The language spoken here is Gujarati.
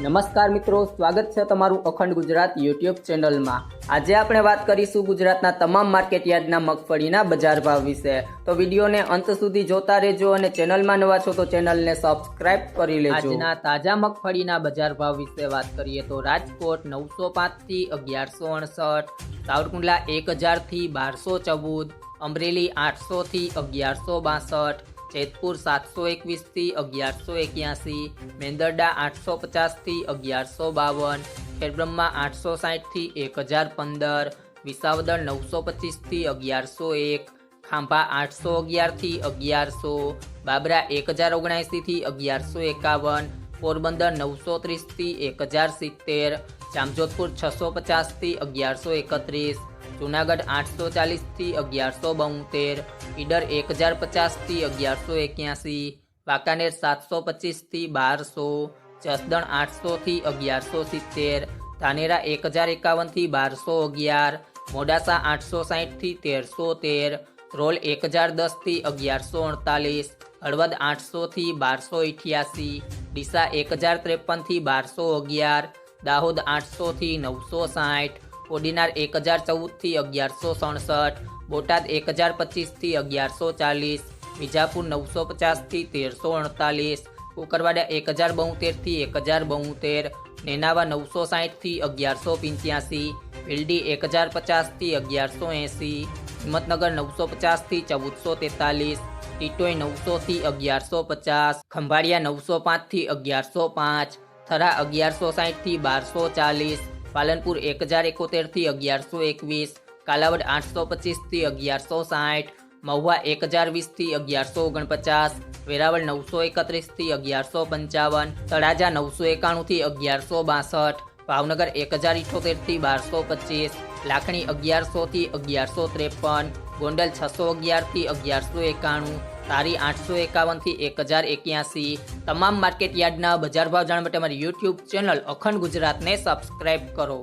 નમસ્કાર મિત્રો, સ્વાગત છે તમારું અખંડ ગુજરાત યુટ્યુબ ચેનલમાં. આજે આપણે વાત કરીશું ગુજરાતના તમામ માર્કેટ યાર્ડના મગફળીના બજાર ભાવ વિશે. તો વિડીયોને અંત સુધી જોતા રહેજો અને ચેનલમાં નવા છો તો ચેનલને સબસ્ક્રાઇબ કરી લેજો. આજના તાજા મગફળીના બજાર ભાવ વિશે વાત કરીએ તો રાજકોટ નવસો પાંચથી અગિયારસો અડસઠ, સાવરકુંડલા એક હજારથી બારસો ચૌદ, અમરેલી આઠસોથી અગિયારસો બાસઠ જેતપુર સાતસો એકવીસથી અગિયારસો એક્યાસી, મેંદરડા આઠસો પચાસથી અગિયારસો બાવન, ખેડબ્રહ્મા આઠસો સાઠથી એક હજાર પંદર, વિસાવદર નવસો પચીસથી અગિયારસો એક, ખાંભા આઠસો અગિયારથી અગિયારસો, બાબરા એક હજાર ઓગણએંસીથી અગિયારસો એકાવન, પોરબંદર નવસો ત્રીસથી એક હજાર સિત્તેર, જામજોધપુર છસો પચાસથી અગિયારસો એકત્રીસ જુનાગઢ આઠસો ચાલીસથી અગિયારસો બોતેર, ઈડર એક હજાર પચાસથી અગિયારસો એક્યાસી, વાંકાનેર સાતસો પચીસથી બારસો, જસદણ આઠસોથી અગિયારસો સિત્તેર, ધાનેરા એક હજાર એકાવનથી બારસો અગિયાર, મોડાસા આઠસો સાહીઠથી તેરસો તેર, રોલ એક હજાર દસથી અગિયારસો અડતાલીસ, હળવદ આઠસોથી બારસો અઠ્યાસી ડીસા એક હજાર ત્રેપનથી બારસો અગિયાર, દાહોદ આઠસોથી નવસો સાઠ કોડીનાર એક હજાર ચૌદથી અગિયારસો સડસઠ, બોટાદ એક હજાર પચીસથી અગિયારસો ચાલીસ, વિજાપુર નવસો પચાસથી તેરસો અડતાલીસ, કુકરવાડા એક હજાર બોતેરથી એક હજાર બોતેર નેનાવા નવસો સાહીઠથી અગિયારસો પંચ્યાસી ભીલડી એક હજાર પચાસથી અગિયારસો એંસી, હિંમતનગર નવસો પચાસથી ચૌદસો તેતાલીસ, ટીટોઈ નવસોથી અગિયારસો પચાસ, ખંભાળિયા નવસો પાંચથી અગિયારસો પાંચ, થરા અગિયારસો સાહીઠથી બારસો ચાલીસ પાલનપુર એક હજાર એકોતેરથી અગિયારસો એકવીસ, કાલાવડ આઠસો પચીસથી અગિયારસો સાઠ, મહુવા એક હજાર વીસથી અગિયારસો ઓગણપચાસ, વેરાવળ નવસો એકત્રીસથી અગિયારસો પંચાવન, તળાજા નવસો એકાણુંથી અગિયારસો બાસઠ, ભાવનગર એક હજાર ઇઠોતેરથી બારસો પચીસ, લાખણી અગિયારસોથી અગિયારસો ત્રેપન, ગોંડલ છસો અગિયારથી અગિયારસો એકાણું તારી આઠસો એકાવનથી એક હજાર એક્યાસી. તમામ માર્કેટ યાર્ડના બજાર ભાવ જાણવા માટે અમારી યુટ્યુબ ચેનલ અખંડ ગુજરાતને સબસ્ક્રાઇબ કરો.